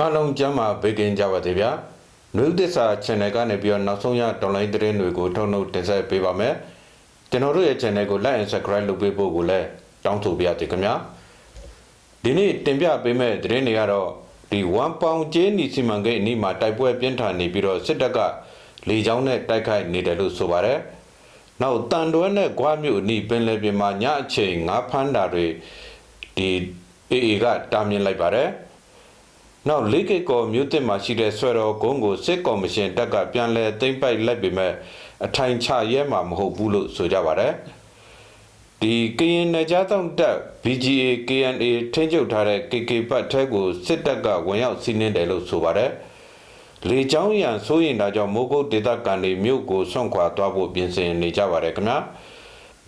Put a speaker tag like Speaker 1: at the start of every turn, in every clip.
Speaker 1: အားလုံးကျမ်းမာဘေးကင်းကြပါစေဗျာနွေဦးသစ္စာ channel ကနေပြီးတော့နောက်ဆုံးရ online သတင်းတွေကိုထုတ်နှုတ်တင်ဆက်ပေးပါမယ်ကျွန်တော်တို့ရဲ့ channel ကို like and subscribe လုပ်ပေးဖို့ကိုလည်းတောင်းဆိုပါရစေခင်ဗျာဒီနေ့တင်ပြပေးမယ့်သတင်းတွေကတော့ဒီ1ပေါင်ကျင်းနီစီမံကိန်းအနီးမှာတိုက်ပွဲပြင်းထန်နေပြီးတော့စစ်တပ်ကလေကြောင်းနဲ့တိုက်ခိုက်နေတယ်လို့ဆိုပါတယ်နောက်တန်တွဲနဲ့ဂွားမြို့အနီးပင်လယ်ပြင်မှာညအချိန်ငါးဖမ်းတာတွေဒီ AA ကတားမြင်လိုက်ပါတယ် နောက်လေးကိတ်ကော်မြို့တစ်မှာရှိတဲ့ဆွဲတော်ကုန်းကိုစစ်ကော်မရှင်တပ်ကပြန်လည်သိမ်းပိုက်လိုက်ပေမဲ့အထိုင်ချရဲမှာမဟုတ်ဘူးလို့ဆိုကြပါတယ်။ဒီကရင်နယ်ကြားတောင်တပ် BGA KNA ထိန်းချုပ်ထားတဲ့ KK ပတ်ထဲကိုစစ်တပ်ကဝင်ရောက်စီးနင်းတယ်လို့ဆိုပါတယ်။လေကြောင်းရန်စိုးရင်တာကြောင့်မိုးကုတ်ဒေသကန်တွေမြို့ကိုဆွန့်ခွာသွားဖို့ပြင်ဆင်နေကြပါတယ်ခင်ဗျာ။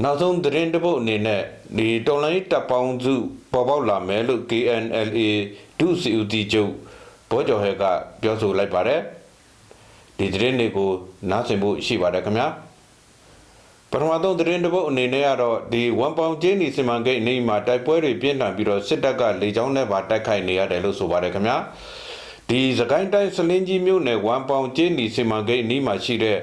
Speaker 1: နောက်ဆုံးသတင်းတစ်ပုဒ်အနေနဲ့ဒီတော်လိုင်းတပ်ပေါင်းစုပေါ်ပေါက်လာမယ်လို့ KNLA ဒုစီဦးတီချုပ်ဘောကျော်ဟဲကပြောဆိုလိုက်ပါတယ်ဒီသတင်းတွေကိုနားဆင်ဖို့ရှိပါတယ်ခင်ဗျာပထမဆုံးသတင်းတစ်ပုဒ်အနေနဲ့ကတော့ဒီဝန်ပေါင်ကျင်းနီစီမံကိန်းအနေမှာတိုက်ပွဲတွေပြင်းထန်ပြီးတော့စစ်တပ်ကလေကြောင်းနဲ့ပါတိုက်ခိုက်နေရတယ်လို့ဆိုပါတယ်ခင်ဗျာဒီစကိုင်းတိုင်းစလင်းကြီးမြို့နယ်ဝန်ပေါင်ကျင်းနီစီမံကိန်းအနီးမှာရှိတဲ့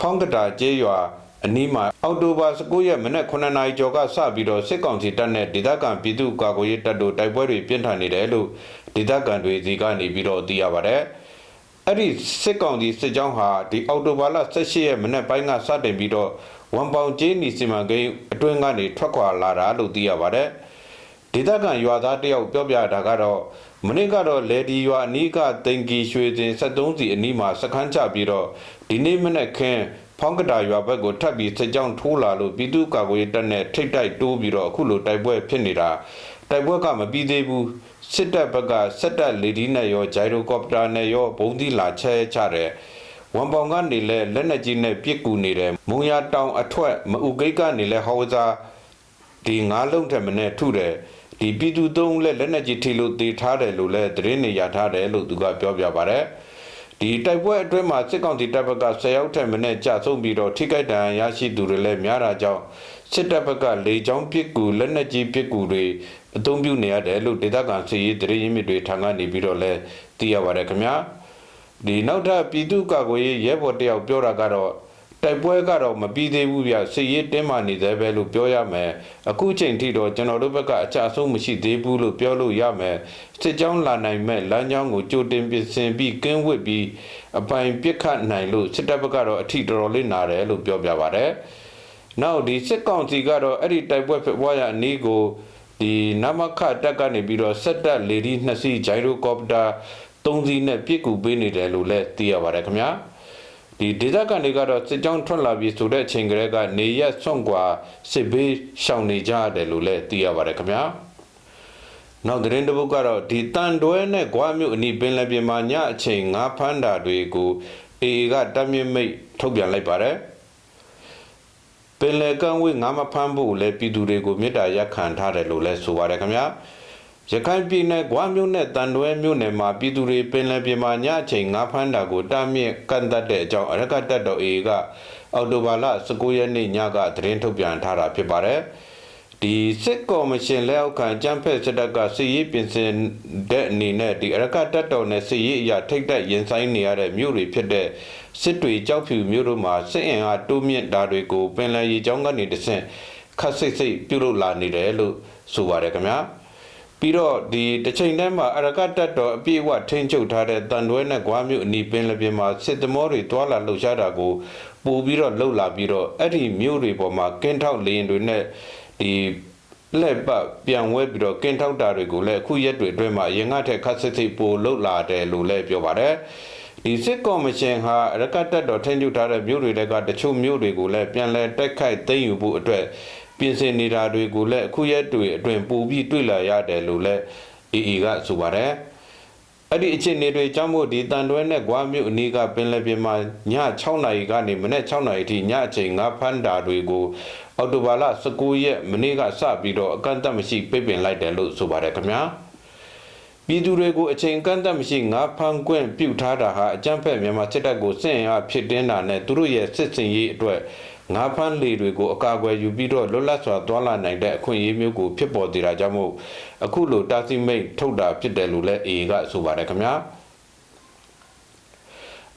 Speaker 1: ဖောင်းကတာကျေးရွာ အနီးမှာအောက်တိုဘာ19ရက်မနက်9နာရီကျော်ကစပြီးတော့စစ်ကောင်စီတပ်နဲ့ဒေသခံပြည်သူ့ကာကွယ်ရေးတပ်တို့တိုက်ပွဲတွေပြင်းထန်နေတယ်လို့ဒေသခံတွေစီကနေပြီးတော့သိရပါတယ်။အဲ့ဒီစစ်ကောင်စီစစ်ကြောင်းဟာဒီအောက်တိုဘာလ18ရက်မနက်ပိုင်းကစတင်ပြီးတော့ဝန်ပေါင်ကျင်းနီစီမံကိန်းအတွင်းကနေထွက်ခွာလာတာလို့သိရပါတယ်။ဒေသခံရွာသားတယောက်ပြောပြတာကတော့မနေ့ကတော့လေဒီရွာအနီးကတင်ကီရွှေစင်73စီအနီးမှာစခန်းချပြီးတော့ဒီနေ့မနေ့ခင်း ဖောင်းကတာရွာဘက်ကိုထပ်ပြီးစစ်ကြောင်းထိုးလာလို့ပြည်သူ့ကာကွယ်ရေးတပ်နဲ့ထိတ်တိုက်တိုးပြီးတော့အခုလိုတိုက်ပွဲဖြစ်နေတာတိုက်ပွဲကမပြီးသေးဘူးစစ်တပ်ဘက်ကစစ်တပ်လေဒီနဲ့ရောဂျိုင်ရိုကော်ပတာနဲ့ရောဘုံသီးလာချဲချတယ်ဝန်ပောင်ကနေလဲလက်နက်ကြီးနဲ့ပစ်ကူနေတယ်မုံရတောင်အထွတ်မအူဂိတ်ကနေလဲဟောဝဇာဒီငါးလုံးထက်မနဲ့ထုတယ်ဒီပြည်သူသုံးလက်လက်နက်ကြီးထိလို့တေထားတယ်လို့လဲသတင်းနေရထားတယ်လို့သူကပြောပြပါတယ် ဒီတိုက်ပွဲအတွင်းမှာစစ်ကောင်စီတပ်ဘက်က10ရောက်ထက်မနည်းကြာဆုံးပြီးတော့ထိခိုက်ဒဏ်ရာရရှိသူတွေလည်းများတာကြောင့်စစ်တပ်ဘက်ကလေကြောင်းပစ်ကူလက်နက်ကြီးပစ်ကူတွေအသုံးပြုနေရတယ်လို့ဒေသခံစီရေးတရေရင်းမြစ်တွေထံကနေပြီးတော့လည်းသိရပါတယ်ခင်ဗျာဒီနောက်ထပ်ပြည်သူ့ကာကွယ်ရေးရဲဘော်တယောက်ပြောတာကတော့ တိုက်ပွဲကတော့မပြီးသေးဘူးဗျစစ်ရေးတင်းမာနေသေးပဲလို့ပြောရမယ်အခုချိန်ထိတော့ကျွန်တော်တို့ဘက်ကအကြအဆုံးမရှိသေးဘူးလို့ပြောလို့ရမယ်စစ်ကြောင်းလာနိုင်မဲ့လမ်းကြောင်းကိုကြိုတင်ပြင်ဆင်ပြီးကင်းဝစ်ပြီးအပိုင်ပြစ်ခတ်နိုင်လို့စစ်တပ်ဘက်ကတော့အထီတော်တော်လေးနာတယ်လို့ပြောပြပါတယ်နောက်ဒီစစ်ကောင်စီကတော့အဲ့ဒီတိုက်ပွဲဖြစ်ပွားရအနည်းကိုဒီနမခတက်ကနေပြီးတော့ဆက်တက်လေဒီနှစ်စီးဂျိုင်ရိုကော်ပတာ၃စီးနဲ့ပြစ်ကူပေးနေတယ်လို့လည်းသိရပါတယ်ခင်ဗျာ ဒီဒေသခံတွေကတော့စစ်ကြောင်းထွက်လာပြီးဆိုတဲ့အချိန်ကလေးကနေရက်ဆွန့်ကွာစစ်ဘေးရှောင်နေကြရတယ်လို့လည်းသိရပါတယ်ခင်ဗျာနောက်သတင်းတစ်ပုဒ်ကတော့ဒီတန်တွဲနဲ့ဂွားမြို့အနီးပင်လယ်ပြင်မှာညအချိန်ငါးဖမ်းတာတွေကိုအေအေကတမ်းမြင့်မိတ်ထုတ်ပြန်လိုက်ပါတယ်ပင်လယ်ကမ်းဝေးငါးမဖမ်းဖို့လည်းပြည်သူတွေကိုမေတ္တာရက်ခံထားတယ်လို့လည်းဆိုပါတယ်ခင်ဗျာ ရခိုင်ပြည်နယ်ဂွားမြို့နယ်တန်တွဲမြို့နယ်မှာပြည်သူတွေပင်လယ်ပြင်မှာညအချိန်ငါးဖမ်းတာကိုတားမြစ်ကန့်တတ်တဲ့အကြောင်းအရကတ်တပ်တော်အေကအော်တိုဘာလ19ရက်နေ့ညကသတင်းထုတ်ပြန်ထားတာဖြစ်ပါတယ်ဒီစစ်ကော်မရှင်လက်အောက်ခံကြမ်းဖက်စစ်တပ်ကစစ်ရေးပြင်ဆင်တဲ့အနေနဲ့ဒီအရကတ်တပ်တော်နဲ့စစ်ရေးအရာထိတ်တက်ရင်ဆိုင်နေရတဲ့မြို့တွေဖြစ်တဲ့စစ်တွေကြောက်ဖြူမြို့တို့မှာစစ်အင်အားတိုးမြင့်တာတွေကိုပင်လယ်ရေကြောင်းကနေတဆင့်ခတ်စိတ်စိတ်ပြုလုပ်လာနေတယ်လို့ဆိုပါတယ်ခင်ဗျာ ပြီးတော့ဒီတစ်ချိန်တည်းမှာအရကတ်တပ်တော်အပြည့်အဝထိန်းချုပ်ထားတဲ့တန်တွဲနဲ့ဂွားမြို့အနီးပင်လယ်ပြင်မှာစစ်သမောတွေတွာလာလှုပ်ရှားတာကိုပို့ပြီးတော့လှုပ်လာပြီးတော့အဲ့ဒီမြို့တွေပေါ်မှာကင်းထောက်လေရင်တွေနဲ့ဒီလက်ပတ်ပြန်ဝဲပြီးတော့ကင်းထောက်တာတွေကိုလည်းအခုရက်တွေအတွင်းမှာရင်ငှထက်ခတ်စစ်စစ်ပိုလှုပ်လာတယ်လို့လည်းပြောပါတယ်ဒီစစ်ကော်မရှင်ဟာရကတ်တက်တော်ထိန်းချုပ်ထားတဲ့မြို့တွေကတချို့မြို့တွေကိုလည်းပြန်လည်တိုက်ခိုက်သိမ်းယူဖို့အတွက် ပြင်ဆင်နေတာတွေကိုလည်းအခုရက်တွေအတွင်းပူပြီးတွေ့လာရတယ်လို့လည်းအေအေကဆိုပါတယ်အဲ့ဒီအခြေအနေတွေကြောင့်မို့ဒီတန်တွဲနဲ့ဂွားမြို့အနီးကပင်လယ်ပြင်မှာည6နာရီကနေမနေ့6နာရီထိညအချိန်ငါဖမ်းတာတွေကိုအော်တိုဘာလ19ရက်မနေ့ကစပြီးတော့အကန့်အသတ်မရှိပြပင်လိုက်တယ်လို့ဆိုပါတယ်ခင်ဗျာပြည်သူတွေကိုအချိန်ကန့်သက်မရှိငါဖန်ခွင့်ပြုထားတာဟာအကြမ်းဖက်မြန်မာစစ်တပ်ကိုစစ်အင်အားဖြစ်တင်းတာနဲ့သူတို့ရဲ့စစ်စင်ရေးအတွက် ငါးဖမ်းလေတွေကိုအကာအကွယ်ယူပြီးတော့လွတ်လပ်စွာသွားလာနိုင်တဲ့အခွင့်အရေးမျိုးကိုဖြစ်ပေါ်တည်တာကြောင့်မို့အခုလိုတာစီမိတ်ထုတ်တာဖြစ်တယ်လို့လည်းအေကဆိုပါတယ်ခင်ဗျာ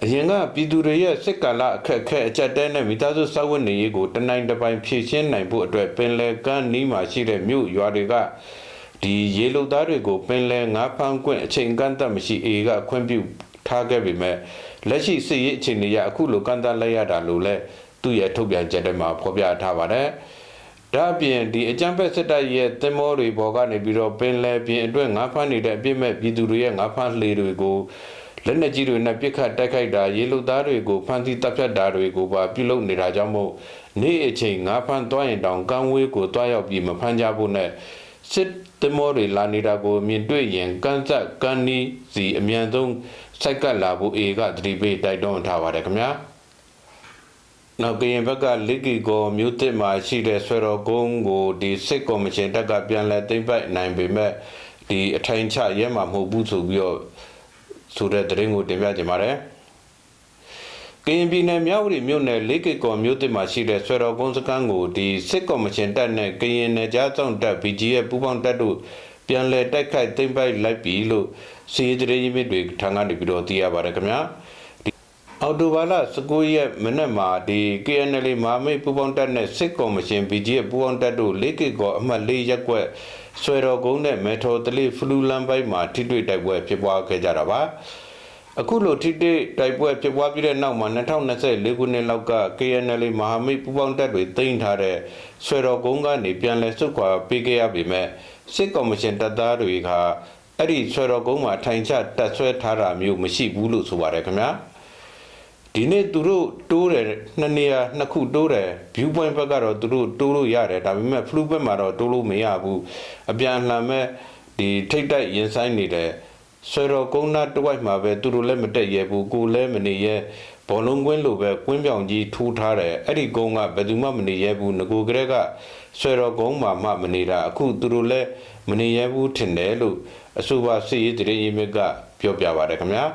Speaker 1: အရင်ကပြည်သူတွေရဲ့စစ်ကာလအခက်အခဲအကြက်တဲနဲ့မိသားစုစောက်ဝတ်နေရေးကိုတနိုင်တစ်ပိုင်းဖြည့်ရှင်းနိုင်ဖို့အတွက်ပင်လယ်ကမ်းနီးမှာရှိတဲ့မြို့ရွာတွေကဒီရေလုံသားတွေကိုပင်လယ်ငါးဖမ်းခွင့်အချိန်ကန့်သတ်မရှိအေကခွင့်ပြုထားခဲ့ပေမဲ့လက်ရှိစစ်ရေးအခြေအနေရအခုလိုကန့်သတ်လိုက်ရတာလို့လည်း သူ့ရဲ့ထုတ်ပြန်ချက်ထဲမှာဖော်ပြထားပါတယ်။ဒါအပြင်ဒီအကြံဖက်စစ်တပ်ရဲ့သင်္ဘောတွေပေါ်ကနေပြီးတော့ပင်လယ်ပြင်အတွက်ငါးဖမ်းနေတဲ့အပြစ်မဲ့ပြည်သူတွေရဲ့ငါးဖမ်းလှေတွေကိုလက်နက်ကြီးတွေနဲ့ပစ်ခတ်တိုက်ခိုက်တာရေလုသားတွေကိုဖမ်းဆီးတပ်ဖြတ်တာတွေကိုပါပြုလုပ်နေတာကြောင့်မို့နေ့အချိန်ငါးဖမ်းသွားရင်တောင်ကမ်းဝေးကိုတွားရောက်ပြီးမဖမ်းကြဖို့နဲ့စစ်သင်္ဘောတွေလာနေတာကိုမြင်တွေ့ရင်ကန်းဆက်ကန်နီစီအမြန်ဆုံးစိုက်ကပ်လာဖို့အေကသတိပေးတိုက်တွန်းထားပါတယ်ခင်ဗျာ နောက်ကရင်ဘက်ကလစ်ကီကိုမြို့တစ်မှာရှိတဲ့ဆွေတော်ကုန်းကိုဒီစစ်ကော်မရှင်တက်ကပြန်လဲသိမ့်ပိုက်နိုင်ပေမဲ့ဒီအထိုင်ချရဲမှာမဟုတ်ဘူးဆိုပြီးတော့ဆိုတဲ့သတင်းကိုတင်ပြကြပါတယ်ကရင်ပြည်နယ်မြောက်ဦးမြို့နယ်လေးကေကော်မြို့တစ်မှာရှိတဲ့ဆွေတော်ကုန်းစခန်းကိုဒီစစ်ကော်မရှင်တပ်နဲ့ကရင်နယ်ကြားဆောင်တပ် BGF ပူးပေါင်းတပ်တို့ပြန်လည်တိုက်ခိုက်သိမ်းပိုက်လိုက်ပြီလို့စီးရေးရေးမြစ်တွေထံကနေပြီးတော့သိရပါတယ်ခင်ဗျာဒီ အော်တိုဘာလ19ရက်မနေ့မှာဒီ KNL မာမိတ်ပူးပေါင်းတပ်နဲ့စစ်ကော်မရှင် BGF ပူးပေါင်းတပ်တို့လေးကေကော်အမှတ်၄ရက်ကွက်ဆွေတော်ကုန်းနဲ့မေထော်တလေးဖလူလန်ပိုင်းမှာထိတွေ့တိုက်ပွဲဖြစ်ပွားခဲ့ကြတာပါအခုလိုထိတိတိုက်ပွဲဖြစ်ပွားပြီးတဲ့နောက်မှာ2024ခုနှစ်လောက်က KNL မဟာမိတ်ပူးပေါင်းတပ်တွေတင်ထားတဲ့ဆွေတော်ကုန်းကနေပြန်လည်ဆုတ်ခွာပေးခဲ့ရပေမဲ့စစ်ကော်မရှင်တပ်သားတွေကအဲ့ဒီဆွေတော်ကုန်းမှာထိုင်ချတက်ဆွဲထားတာမျိုးမရှိဘူးလို့ဆိုပါတယ်ခင်ဗျာ ဒီနေ့သူတို့တိုးတယ်နှစ်နေရာနှစ်ခုတိုးတယ် view point ဘက်ကတော့သူတို့တိုးလို့ရတယ်ဒါပေမဲ့ flu ဘက်မှာတော့တိုးလို့မရဘူးအပြန်အလှန်မဲ့ဒီထိတ်တိုက်ရင်ဆိုင်နေတယ်ဆွေတော်ကုန်းနာတဝိုက်မှာပဲသူတို့လည်းမတက်ရဲဘူးကိုလည်းမနေရဲဘောလုံးကွင်းလိုပဲကွင်းပြောင်ကြီးထိုးထားတယ်အဲ့ဒီကုန်းကဘယ်သူမှမနေရဲဘူးငကိုကလေးကဆွေတော်ကုန်းမှာမှမနေတာအခုသူတို့လည်းမနေရဲဘူးထင်တယ်လို့အဆိုပါစစ်ရေးတရေရေးမြစ်ကပြောပြပါတယ်ခင်ဗျာ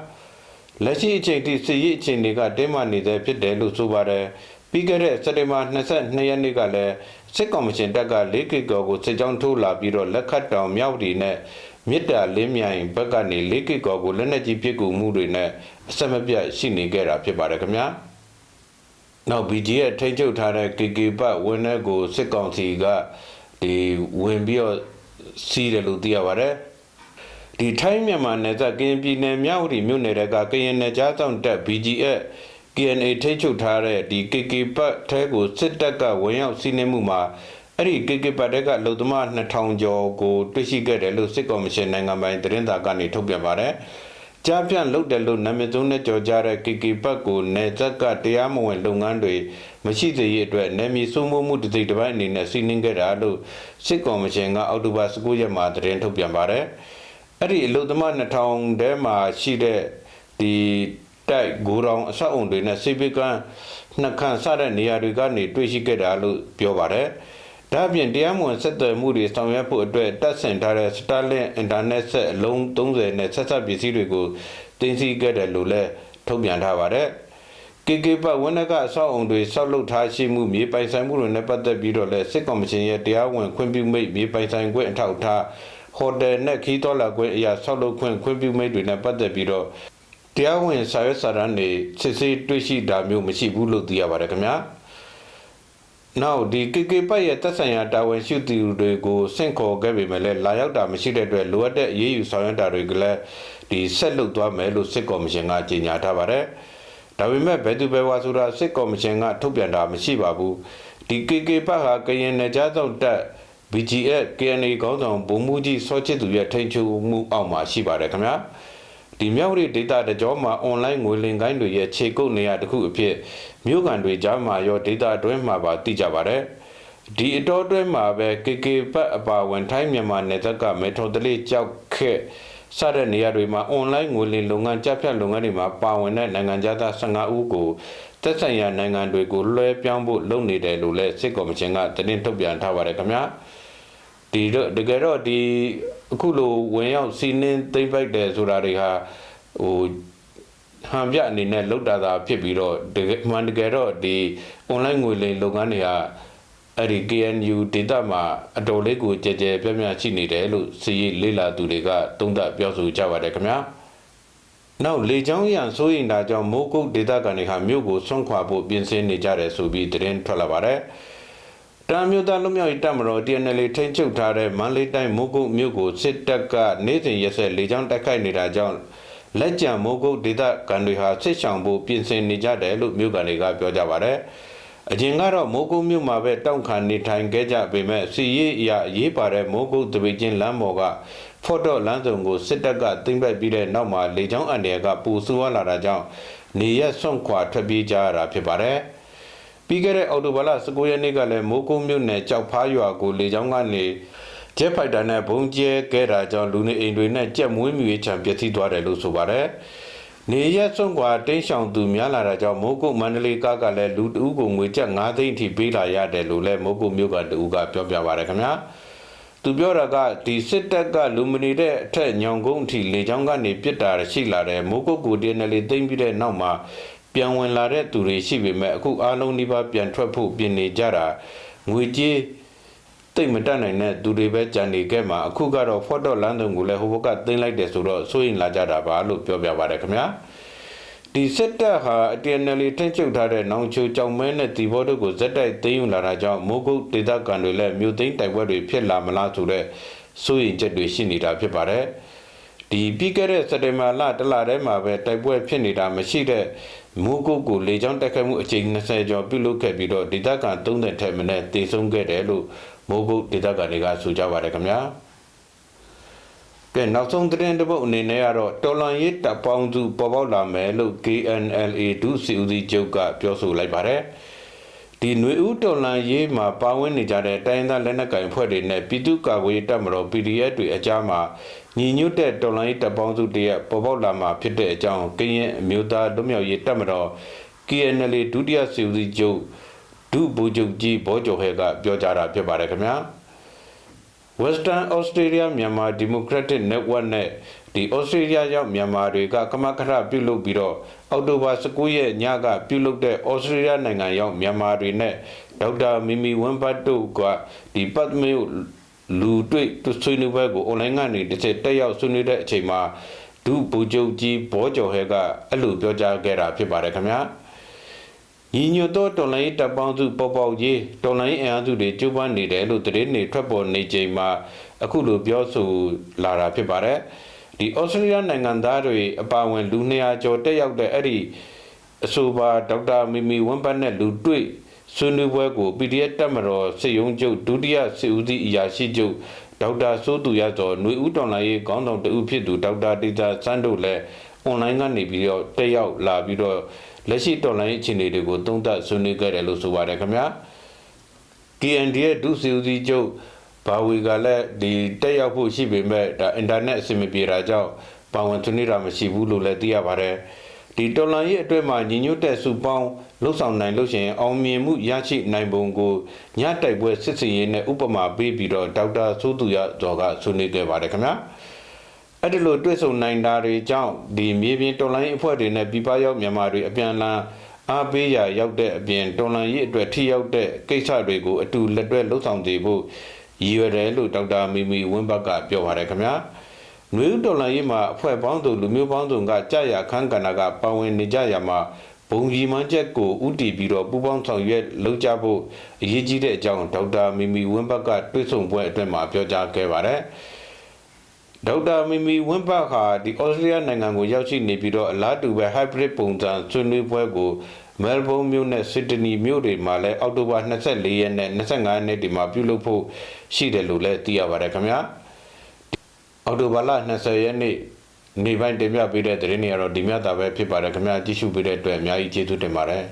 Speaker 1: လက်ရှိအချိန်ထိစစ်ရေးအချိန်တွေကတင်းမာနေတဲ့ဖြစ်တယ်လို့ဆိုပါတယ်ပြီးခဲ့တဲ့စက်တင်ဘာ22ရက်နေ့ကလည်းစစ်ကောင်မရှင်တပ်က၄ကီကောကိုစစ်ကြောင်းထိုးလာပြီးတော့လက်ခတ်တောင်မြောက်ဒီနဲ့မြစ်တာလင်းမြိုင်ဘက်ကနေ၄ကီကောကိုလက်နက်ကြီးပစ်ကူမှုတွေနဲ့အဆက်မပြတ်ရှိနေခဲ့တာဖြစ်ပါတယ်ခင်ဗျာနောက် BG ရဲ့ထိန်းချုပ်ထားတဲ့ KK ပတ်ဝင်းထဲကိုစစ်ကောင်စီကဒီဝင်ပြီးတော့စီးတယ်လို့သိရပါတယ် ဒီထိုင်းမြန်မာနယ်စပ်ကရင်ပြည်နယ်မြောက်ဦးမြို့နယ်ကကရင်နယ်ကြားဆောင်တပ် BGF KNA ထိတ်ချုပ်ထားတဲ့ဒီ KK ပတ်ထဲကိုစစ်တပ်ကဝင်ရောက်စီးနှင်းမှုမှာအဲ့ဒီ KK ပတ်တဲကလုံသမား2000ကျော်ကိုတွေ့ရှိခဲ့တယ်လို့စစ်ကော်မရှင်နိုင်ငံပိုင်သတင်းစာကနေထုတ်ပြန်ပါတယ်။ကြားပြန့်လုပ်တယ်လို့နာမည်သုံးနဲ့ကြော်ကြတဲ့ KK ပတ်ကိုနယ်စပ်ကတရားမဝင်လုပ်ငန်းတွေမရှိစေရအတွက်နယ်မြေစိုးမိုးမှုတစိမ့်တစ်ပိုင်းအနေနဲ့စီးနှင်းခဲ့တာလို့စစ်ကော်မရှင်ကအောက်တိုဘာ19ရက်မှာသတင်းထုတ်ပြန်ပါတယ်။ အဲ့ဒီအလုံသမား2000တဲမှာရှိတဲ့ဒီတိုက်ဂိုရောင်အဆောက်အုံတွေနဲ့စိတ်ပိကန်းနှစ်ခန့်စတဲ့နေရာတွေကနေတွေ့ရှိခဲ့တာလို့ပြောပါတယ်။ဒါ့အပြင်တရားမဝင်ဆက်သွယ်မှုတွေဆောင်ရွက်ဖို့အတွက်တပ်ဆင်ထားတဲ့ Starlink Internet ဆက်အလုံး30နဲ့ဆက်ဆက်ပစ္စည်းတွေကိုတင်စီခဲ့တယ်လို့လည်းထုတ်ပြန်ထားပါတယ်။ KK ပတ်ဝန်ကအဆောက်အုံတွေဆောက်လုပ်ထားရှိမှုမြေပိုင်ဆိုင်မှုတွေနဲ့ပတ်သက်ပြီးတော့လည်းစစ်ကောင်မရှင်ရဲ့တရားဝင်ခွင့်ပြုမိတ်မြေပိုင်ဆိုင်ခွင့်အထောက်အထား ဟိုတယ်နဲ့ခီးတော်လာခွင့်အရာဆောက်လုပ်ခွင့်ခွင့်ပြုမိတ်တွေနဲ့ပတ်သက်ပြီးတော့တရားဝင်စာရွက်စာတမ်းတွေစစ်ဆေးတွေ့ရှိတာမျိုးမရှိဘူးလို့သိရပါတယ်ခင်ဗျာနောက်ဒီ KK ပတ်ရဲ့တက်ဆိုင်ရာတာဝန်ရှိသူတွေကိုစင့်ခေါ်ခဲ့ပေမဲ့လည်းလာရောက်တာမရှိတဲ့အတွက်လိုအပ်တဲ့အရေးယူဆောင်ရွက်တာတွေကလည်းဒီဆက်လုပ်သွားမယ်လို့စစ်ကော်မရှင်ကကြေညာထားပါတယ်ဒါပေမဲ့ဘယ်သူပဲဝါဆိုတာစစ်ကော်မရှင်ကထုတ်ပြန်တာမရှိပါဘူးဒီ KK ပတ်ဟာကရင်နယ်ကြားဆောင်တက် BGF KNA ခေါင်းဆောင်ဗိုလ်မှူးကြီးစောချစ်သူရဲ့ထိန်းချုပ်မှုအောက်မှာရှိပါတယ်ခင်ဗျာဒီမြောက်ရီဒေတာတကြောမှာအွန်လိုင်းငွေလင်ကိုင်းတွေရဲ့ခြေကုပ်နေရာတစ်ခုအဖြစ်မြို့ကန်တွေကြားမှာရောဒေတာအတွင်းမှာပါသိကြပါတယ်ဒီအတော်အတွင်းမှာပဲ KK ပတ်အပါဝင်ထိုင်းမြန်မာနယ်သက်ကမေထော်တလေးကြောက်ခက်စတဲ့နေရာတွေမှာအွန်လိုင်းငွေလင်လုပ်ငန်းကြဖြတ်လုပ်ငန်းတွေမှာပါဝင်တဲ့နိုင်ငံသား15ဦးကိုသက်ဆိုင်ရာနိုင်ငံတွေကိုလွှဲပြောင်းဖို့လုပ်နေတယ်လို့လည်းစစ်ကော်မရှင်ကသတင်းထုတ်ပြန်ထားပါတယ်ခင်ဗျာ ဒီတော့တကယ်တော့ဒီအခုလိုဝင်ရောက်စီးနှင်းသိမ့်ပိုက်တယ်ဆိုတာတွေဟာဟိုဟန်ပြအနေနဲ့လုတ်တာသာဖြစ်ပြီးတော့တကယ်မှန်တကယ်တော့ဒီ online ငွေလိမ်လုပ်ငန်းတွေကအဲ့ဒီ KNU ဒေတာမှာအတော်လေးကိုကြဲကြဲပြန့်ပြန့်ရှိနေတယ်လို့စီရေးလေးလာသူတွေကသုံးသပ်ပြောဆိုကြပါတယ်ခင်ဗျာနောက်လေချောင်းရန်စိုးရင်တာကြောင့်မိုးကုတ်ဒေတာကန်တွေဟာမြို့ကိုဆွန့်ခွာဖို့ပြင်ဆင်နေကြတယ်ဆိုပြီးသတင်းထွက်လာပါတယ် တမ်းမြို့သားလူမျိုးရေးတပ်မတော် TNL ထိန်းချုပ်ထားတဲ့မန္တလေးတိုင်းမိုးကုတ်မြို့ကိုစစ်တပ်ကနေ့စဉ်ရက်ဆက်လေချောင်းတိုက်ခိုက်နေတာကြောင့်လက်ကျန်မိုးကုတ်ဒေသကန်တွေဟာစစ်ဆောင်ဖို့ပြင်ဆင်နေကြတယ်လို့မြို့ကန်တွေကပြောကြပါတယ်။အရင်ကတော့မိုးကုတ်မြို့မှာပဲတောင့်ခံနေထိုင်ခဲ့ကြပေမဲ့စီရေးအရာအရေးပါတဲ့မိုးကုတ်တပိချင်းလမ်းပေါ်ကဖော့တော့လမ်းစုံကိုစစ်တပ်ကသိမ်းပိုက်ပြီးတဲ့နောက်မှာလေချောင်းအန်တွေကပူဆိုးလာတာကြောင့်နေရက်ဆွန့်ခွာထွက်ပြေးကြရတာဖြစ်ပါတယ်။ ပြီးခဲ့တဲ့အော်တိုဘာလ19ရက်နေ့ကလည်းမိုးကုတ်မြို့နယ်ကြောက်ဖားရွာကိုလေကြောင်းကနေဂျက်ဖိုက်တာနဲ့ဘုံကျဲခဲ့တာကြောင့်လူနေအိမ်တွေနဲ့ကြက်မွေးမြူရေးခြံပျက်စီးသွားတယ်လို့ဆိုပါတယ်။နေရက်စွန့်ကွာတင်းရှောင်သူများလာတာကြောင့်မိုးကုတ်မန္တလေးကားကလည်းလူတဦးကိုငွေကျပ်9သိန်းအထိပေးလာရတယ်လို့လည်းမိုးကုတ်မြို့ကတူကပြောပြပါတယ်ခင်ဗျာ။သူပြောတာကဒီစစ်တပ်ကလူမနေတဲ့အထက်ညောင်ကုန်းအထိလေကြောင်းကနေပြစ်တာရှိလာတယ်မိုးကုတ်ကိုတင်းနယ်လေးသိမ့်ပြီးတဲ့နောက်မှာ ပြန်ဝင်လာတဲ့သူတွေရှိပေမဲ့အခုအားလုံးဒီပါပြန်ထွက်ဖို့ပြင်နေကြတာငွေကြေးတိတ်မတက်နိုင်တဲ့သူတွေပဲကြံနေခဲ့မှာအခုကတော့ဖော့တော့လမ်းတုံကိုလည်းဟိုဘက်ကသိမ်းလိုက်တယ်ဆိုတော့စိုးရင်လာကြတာပါလို့ပြောပြပါတယ်ခင်ဗျာဒီစစ်တပ်ဟာအတန်နယ်လီထင့်ချုပ်ထားတဲ့နောင်ချိုကြောင်မဲနဲ့တီဘောတို့ကိုဇက်တိုက်သိမ်းယူလာတာကြောင့်မိုးကုတ်ဒေသခံတွေလည်းမြို့သိမ်းတိုက်ပွဲတွေဖြစ်လာမလားဆိုတဲ့စိုးရင်ချက်တွေရှိနေတာဖြစ်ပါတယ်ဒီပြီးခဲ့တဲ့စက်တင်ဘာလတလထဲမှာပဲတိုက်ပွဲဖြစ်နေတာမရှိတဲ့ မူကုတ်ကိုလေကြောင်းတိုက်ခိုက်မှုအကြိမ်20ကျော်ပြုလုပ်ခဲ့ပြီးတော့ဒေသခံ30ထက်မနည်းတေဆုံးခဲ့တယ်လို့မိုးကုတ်ဒေသခံတွေကဆိုကြပါတယ်ခင်ဗျာကဲနောက်ဆုံးသတင်းတစ်ပုဒ်အနေနဲ့ကတော့တော်လန်ရေးတပ်ပေါင်းစုပေါ်ပေါက်လာမယ်လို့ KNLA ဒုစီဦးစီးချုပ်ကပြောဆိုလိုက်ပါတယ်ဒီຫນွေဦးတော်လန်ရေးမှာပါဝင်နေကြတဲ့တိုင်းသားလက်နက်ကိုင်ဖွဲ့တွေနဲ့ပြည်သူ့ကာကွယ်ရေးတပ်မတော် PDF တွေအကြားမှာ ညီညွတ်တဲ့တော်လိုင်းတပ်ပေါင်းစုတရက်ပေါ်ပေါက်လာမှာဖြစ်တဲ့အကြောင်းကရင်အမျိုးသားလူမျိုးရေးတပ်မတော် KNL ဒုတိယစီဦးစီးချုပ်ဒုဗိုလ်ချုပ်ကြီးဘောကျော်ဟဲကပြောကြားတာဖြစ်ပါတယ်ခင်ဗျာ Western Australia မြန်မာ Democratic Network နဲ့ဒီ Australia ရောက်မြန်မာတွေကကမကထပြုလုပ်ပြီးတော့အောက်တိုဘာ19ရက်ညကပြုလုပ်တဲ့ Australia နိုင်ငံရောက်မြန်မာတွေနဲ့ဒေါက်တာမီမီဝမ်ဘတ်တို့ကဒီပတ်မေ လူတွေ့ဆွေးနွေးပွဲကို online ကနေတစ်ချက်တက်ရောက်ဆွေးနွေးတဲ့အချိန်မှာဒုဗိုလ်ချုပ်ကြီးဘောကျော်ဟဲကအဲ့လိုပြောကြားခဲ့တာဖြစ်ပါတယ်ခင်ဗျာညီညွတ်သောတော်လိုင်းတပ်ပေါင်းစုပေါ်ပေါက်ရေးတော်လိုင်းအင်အားစုတွေကျိုးပန်းနေတယ်လို့သတင်းတွေထွက်ပေါ်နေချိန်မှာအခုလိုပြောဆိုလာတာဖြစ်ပါတယ်ဒီဩစတြေးလျနိုင်ငံသားတွေအပါအဝင်လူ200ကျော်တက်ရောက်တဲ့အဲ့ဒီအဆိုပါဒေါက်တာမီမီဝမ်ပတ်နဲ့လူတွေ့ ဆွေးနွေးပွဲကို PDF တက်မတော်စစ်ရုံးချုပ်ဒုတိယစစ်ဦးစီးအရာရှိချုပ်ဒေါက်တာစိုးသူရသောຫນွေဦးတော်လိုင်းရေးခေါင်းဆောင်တဦးဖြစ်သူဒေါက်တာဒေတာစန်းတို့လည်းအွန်လိုင်းကနေပြီးတော့တက်ရောက်လာပြီးတော့လက်ရှိတော်လိုင်းအခြေအနေတွေကိုသုံးသပ်ဆွေးနွေးခဲ့တယ်လို့ဆိုပါတယ်ခင်ဗျာ KND ရဲ့ဒုစီဦးစီးချုပ်ဘာဝီကလည်းဒီတက်ရောက်ဖို့ရှိပေမဲ့ဒါအင်တာနက်အဆင်မပြေတာကြောင့်ပါဝင်ဆွေးနွေးတာမရှိဘူးလို့လည်းသိရပါတယ် ဒီတော်လန်ရဲ့အတွက်မှာညီညွတ်တဲ့စုပေါင်းလှုပ်ဆောင်နိုင်လို့ရှိရင်အောင်မြင်မှုရရှိနိုင်ပုံကိုညတိုက်ပွဲစစ်စီရင်နဲ့ဥပမာပေးပြီးတော့ဒေါက်တာဆိုးသူရဇော်ကဆွေးနွေးခဲ့ပါတယ်ခင်ဗျာအဲ့ဒီလိုတွေ့ဆုံနိုင်တာတွေကြောင့်ဒီမြေပြင်တော်လိုင်းအဖွဲ့တွေနဲ့ပြည်ပရောက်မြန်မာတွေအပြန်အလှန်အားပေးရာရောက်တဲ့အပြင်တော်လန်ရေးအတွက်ထိရောက်တဲ့ကိစ္စတွေကိုအတူလက်တွဲလှုပ်ဆောင်နေဖို့ရည်ရွယ်တယ်လို့ဒေါက်တာမီမီဝင်းဘတ်ကပြောပါတယ်ခင်ဗျာ နွေဦးတော်လန်ရေးမှာအဖွဲ့ပေါင်းစုလူမျိုးပေါင်းစုကကြာရခန်းကဏ္ဍကပါဝင်နေကြရမှာဘုံကြီးမန်းချက်ကိုဥတီပြီးတော့ပူပေါင်းဆောင်ရွက်လုပ်ကြဖို့အရေးကြီးတဲ့အကြောင်းဒေါက်တာမီမီဝင်းဘတ်ကတွေ့ဆုံပွဲအတွင်းမှာပြောကြားခဲ့ပါတယ်ဒေါက်တာမီမီဝင်းဘတ်ဟာဒီဩစတြေးလျနိုင်ငံကိုရောက်ရှိနေပြီးတော့အလားတူပဲ hybrid ပုံစံဆွေးနွေးပွဲကိုမဲလ်ဘုန်းမြို့နဲ့စစ်ဒနီမြို့တွေမှာလည်းအောက်တိုဘာ24ရက်နဲ့25ရက်နေ့ဒီမှာပြုလုပ်ဖို့ရှိတယ်လို့လည်းသိရပါတယ်ခင်ဗျာ အောက်တိုဘာလ20ရက်နေ့နေပိုင်းတင်ပြပေးတဲ့သတင်းတွေကတော့ဒီမြတ်တာပဲဖြစ်ပါတယ်ခင်ဗျာကြည့်ရှုပေးတဲ့အတွက်အများကြီးကျေးဇူးတင်ပါတယ်